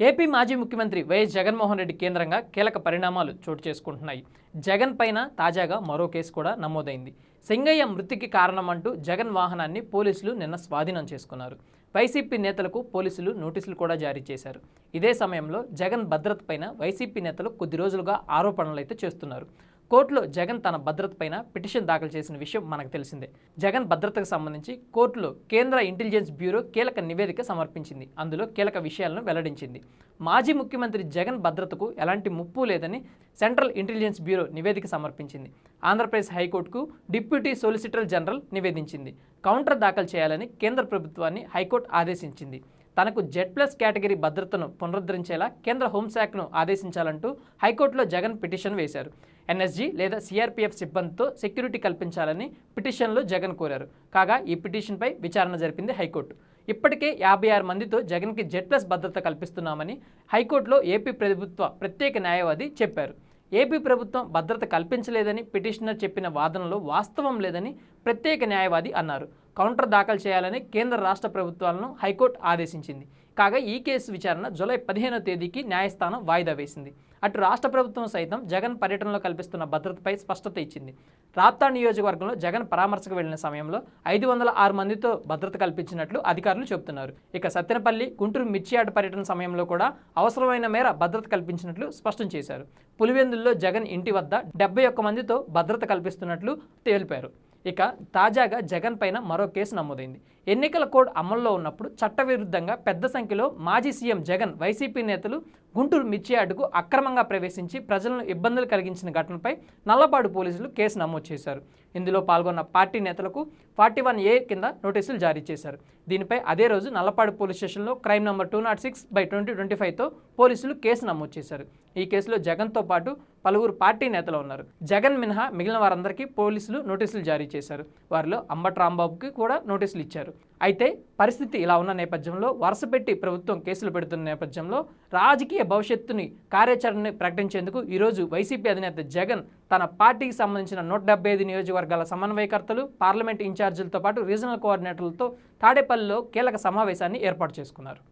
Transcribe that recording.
AP మాజీ ముఖ్యమంత్రి YS Jaganmohan Reddy కేంద్రంగా కీలక పరిణామాలు చోటు చేసుకుంటున్నాయి. జగన్ పైన తాజాగా మరో కేసు కూడా నమోదైంది. సింగయ్య మృతికి కారణమంటూ జగన్ వాహనాన్ని పోలీసులు నిన్న స్వాధీనం చేసుకున్నారు. వైసీపీ నేతలకు పోలీసులు నోటీసులు కూడా జారీ చేశారు. ఇదే సమయంలో జగన్ భద్రత పైన వైసీపీ నేతలు కొద్ది రోజులుగా ఆరోపణలు అయితే చేస్తున్నారు. కోర్టులో జగన్ తన భద్రతపైన పిటిషన్ దాఖలు చేసిన విషయం మనకు తెలిసిందే. జగన్ భద్రతకు సంబంధించి కోర్టులో కేంద్ర ఇంటెలిజెన్స్ బ్యూరో కీలక నివేదిక సమర్పించింది. అందులో కీలక విషయాలను వెల్లడించింది. మాజీ ముఖ్యమంత్రి జగన్ భద్రతకు ఎలాంటి ముప్పు లేదని సెంట్రల్ ఇంటెలిజెన్స్ బ్యూరో నివేదిక సమర్పించింది. ఆంధ్రప్రదేశ్ హైకోర్టుకు డిప్యూటీ సొలిసిటర్ జనరల్ నివేదించింది. కౌంటర్ దాఖలు చేయాలని కేంద్ర ప్రభుత్వాన్ని హైకోర్టు ఆదేశించింది. తనకు జెడ్ ప్లస్ కేటగిరీ భద్రతను పునరుద్ధరించేలా కేంద్ర హోంశాఖను ఆదేశించాలంటూ హైకోర్టులో జగన్ పిటిషన్ వేశారు. ఎన్ఎస్జీ లేదా సిఆర్పీఎఫ్ సిబ్బందితో సెక్యూరిటీ కల్పించాలని పిటిషన్లో జగన్ కోరారు. కాగా ఈ పిటిషన్పై విచారణ జరిపింది హైకోర్టు. ఇప్పటికే యాభై ఆరు మందితో జగన్కి జెడ్ ప్లస్ భద్రత కల్పిస్తున్నామని హైకోర్టులో ఏపీ ప్రభుత్వ ప్రత్యేక న్యాయవాది చెప్పారు. ఏపీ ప్రభుత్వం భద్రత కల్పించలేదని పిటిషనర్ చెప్పిన వాదనలో వాస్తవం లేదని ప్రత్యేక న్యాయవాది అన్నారు. కౌంటర్ దాఖలు చేయాలని కేంద్ర రాష్ట్ర ప్రభుత్వాలను హైకోర్టు ఆదేశించింది. కాగా ఈ కేసు విచారణ జూలై పదిహేనో తేదీకి న్యాయస్థానం వాయిదా వేసింది. అటు రాష్ట్ర ప్రభుత్వం సైతం జగన్ పర్యటనలో కల్పిస్తున్న భద్రతపై స్పష్టత ఇచ్చింది. రాప్తా నియోజకవర్గంలో జగన్ పరామర్శకు వెళ్ళిన సమయంలో ఐదు వందల ఆరు మందితో భద్రత కల్పించినట్లు అధికారులు చెబుతున్నారు. ఇక సత్తెనపల్లి గుంటూరు మిర్చియాట పర్యటన సమయంలో కూడా అవసరమైన మేర భద్రత కల్పించినట్లు స్పష్టం చేశారు. పులివెందుల్లో జగన్ ఇంటి వద్ద డెబ్బై ఒక్క మందితో భద్రత కల్పిస్తున్నట్లు తెలిపారు. ఇక తాజాగా జగన్ పైన మరో కేసు నమోదైంది. ఎన్నికల కోడ్ అమల్లో ఉన్నప్పుడు చట్టవిరుద్ధంగా పెద్ద సంఖ్యలో మాజీ సీఎం జగన్ వైసీపీ నేతలు గుంటూరు మిర్చియార్డుకు అక్రమంగా ప్రవేశించి ప్రజలను ఇబ్బందులు కలిగించిన ఘటనపై నల్లపాడు పోలీసులు కేసు నమోదు చేశారు. ఇందులో పాల్గొన్న పార్టీ నేతలకు ఫార్టీ వన్ ఏ కింద నోటీసులు జారీ చేశారు. దీనిపై అదే రోజు నల్లపాడు పోలీస్ స్టేషన్లో crime number two not six by twenty twenty ఫైవ్తో పోలీసులు కేసు నమోదు చేశారు. ఈ కేసులో జగన్తో పాటు పలువురు పార్టీ నేతలు ఉన్నారు. జగన్ మినహా మిగిలిన వారందరికీ పోలీసులు నోటీసులు జారీ చేశారు. వారిలో అంబట్ రాంబాబుకి కూడా నోటీసులు ఇచ్చారు. అయితే పరిస్థితి ఇలా ఉన్న నేపథ్యంలో వరుసపెట్టి ప్రభుత్వం కేసులు పెడుతున్న నేపథ్యంలో రాజకీయ భవిష్యత్తుని కార్యాచరణని ప్రకటించేందుకు ఈరోజు వైసీపీ అధినేత జగన్ తన పార్టీకి సంబంధించిన నూట డెబ్బై ఐదు నియోజకవర్గాల సమన్వయకర్తలు పార్లమెంట్ ఇన్ఛార్జీలతో పాటు రీజనల్ కోఆర్డినేటర్లతో తాడేపల్లిలో కీలక సమావేశాన్ని ఏర్పాటు చేసుకున్నారు.